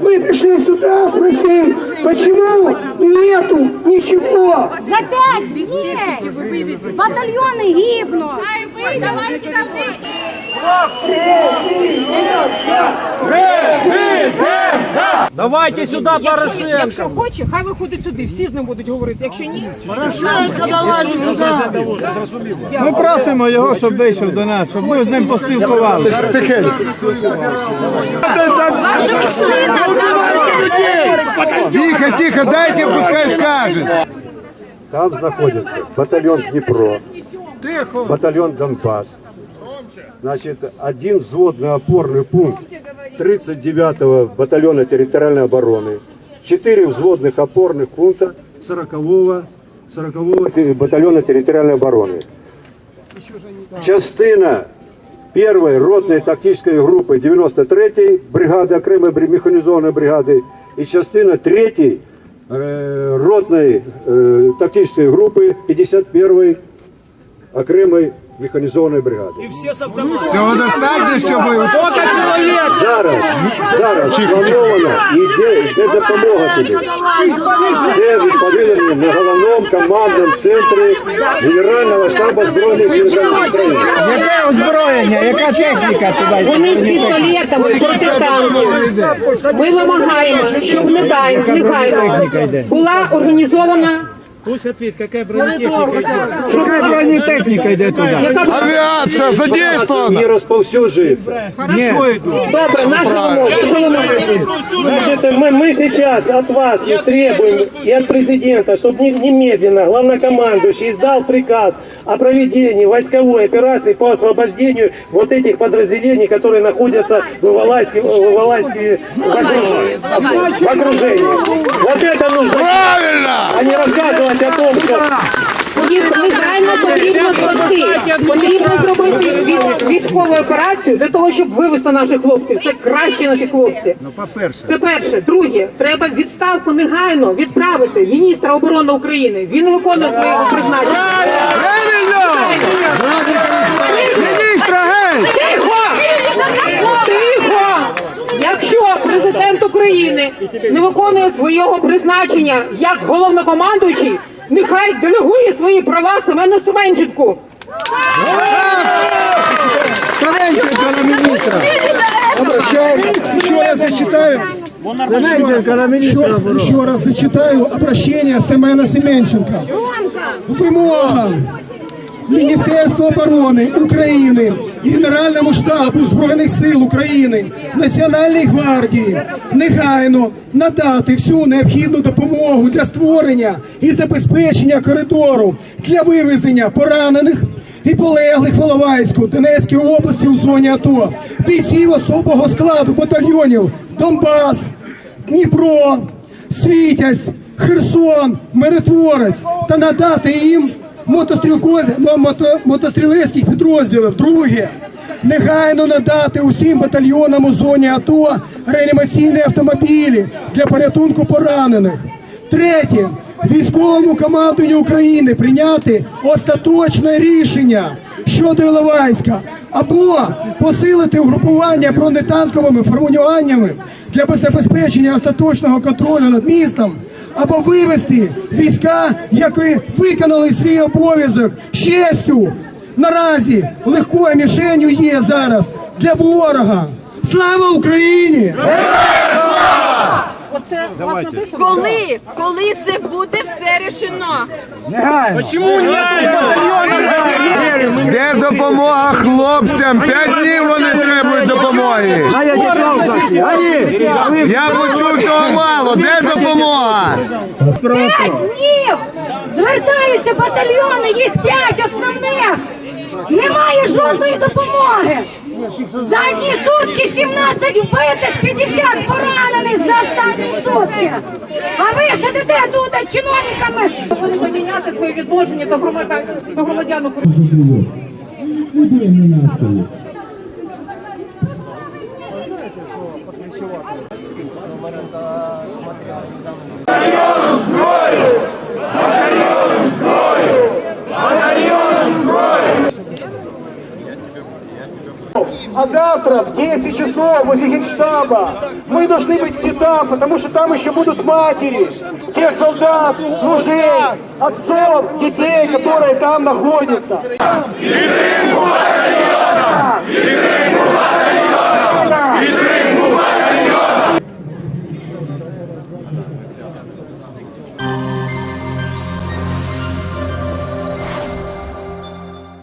Сюда спроси, почему нету ничего? За пять дней батальоны гибнут. Давайте сюда Порошенко. Якщо хоче, хай виходить сюди, всі з ним будуть говорити. Якщо ні, Ми просимо його, щоб вийшов до нас, щоб ми з ним поспілкувалися. Тихо, тихо, дайте, пускай скажет. Там находится батальон Днепро, батальон Донбасс. Значит, один взводный опорный пункт 39-го батальона территориальной обороны, четыре взводных опорных пункта 40-го 40, -го, батальона территориальной обороны. Частина першої ротной тактической группы 93-ї бригади окремої механізованої бригады. механизованной бригады и частина 3-й э, ротной э, тактической группы 51-й окремой механізованої бригади. Цього достатньо, щоб ви... Зараз, зараз сплановано і йде, йде допомога туди. Це відповідно на головному командному центрі Генерального штабу Збройних сил України. Яке озброєння, яка техніка туди? вони з пістолетами проти танків. Ми вимагаємо, щоб негайно була організована Яка бронетехніка йде туди? Авіація задействована. Не розповсюджується. добре, наша вимога. Що ви можете? Значит, мы, мы сейчас от вас и требуем, и от президента, чтобы немедленно главнокомандующий издал приказ о проведении войсковой операции по освобождению вот этих подразделений, которые находятся в Ивалайске, в Ивалайске в окружении. В окружении. Вот это нужно, Правильно! а не рассказывать того, щоб Їх негайно потрібно спасти. Потрібно зробити від- військову операцію для того, щоб вивести наших хлопців. Це кращі наші хлопці. Ну, по-перше, Це перше. Друге, треба відставку негайно відправити міністра оборони України. Він виконує своє призначення. Міністра, не виконує свого призначення як головнокомандуючий, нехай делегує свої права Семену Семенченку. Кравенченко на міністра. Еще раз зачитаю. На міністра Еще, еще раз зачитаю обращение Семена Семенченка. Вимога Міністерства оборони України, Генеральному штабу Збройних сил України, Національній гвардії негайно надати всю необхідну допомогу для створення і забезпечення коридору для вивезення поранених і полеглих в Іловайську, Донецькій області у зоні АТО, бійців особого складу батальйонів Донбас, Дніпро, Світязь, Херсон, Миротворець та надати їм мотострілкоз- мото- мотострілецьких підрозділів. Друге, негайно надати усім батальйонам у зоні АТО реанімаційні автомобілі для порятунку поранених. Третє, військовому командуванню України прийняти остаточне рішення щодо Іловайська або посилити угрупування бронетанковими формуваннями для забезпечення остаточного контролю над містом, або вивести війська, які виконали свій обов'язок щастю. честю. Наразі легкою мішенью є зараз для ворога. Слава Україні! Оце? Коли? Коли це буде все рішено? Де допомога хлопцям? П'ять днів вони требують допомоги. Я почув цього мало. Де допомога? П'ять днів звертаються батальйони, їх п'ять основних. Немає жодної допомоги. За одні сутки 17 вбитих, 50 поранених за останні сутки. А ви сидите тут чиновниками. Вони поміняти своє відношення до громадян до громадян України. завтра в 10 часов возле Генштаба мы должны быть все там, потому что там еще будут матери, тех солдат, мужей, отцов, детей, которые там находятся. Підтримку!